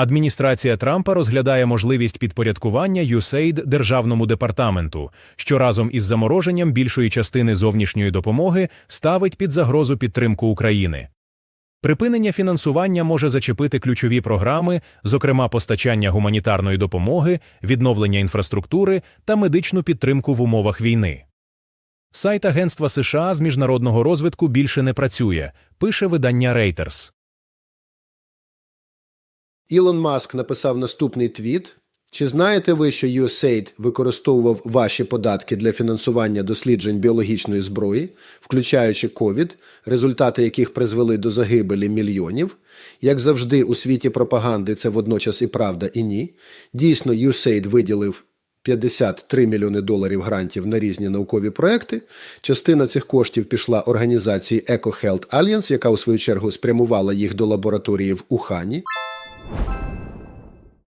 Адміністрація Трампа розглядає можливість підпорядкування USAID державному департаменту, що разом із замороженням більшої частини зовнішньої допомоги ставить під загрозу підтримку України. Припинення фінансування може зачепити ключові програми, зокрема постачання гуманітарної допомоги, відновлення інфраструктури та медичну підтримку в умовах війни. Сайт Агентства США з міжнародного розвитку більше не працює, пише видання Reuters. Ілон Маск написав наступний твіт. Чи знаєте ви, що USAID використовував ваші податки для фінансування досліджень біологічної зброї, включаючи COVID, результати яких призвели до загибелі мільйонів? Як завжди, у світі пропаганди це водночас і правда, і ні. Дійсно, USAID виділив 53 мільйони доларів грантів на різні наукові проекти. Частина цих коштів пішла організації EcoHealth Alliance, яка у свою чергу спрямувала їх до лабораторії в Ухані.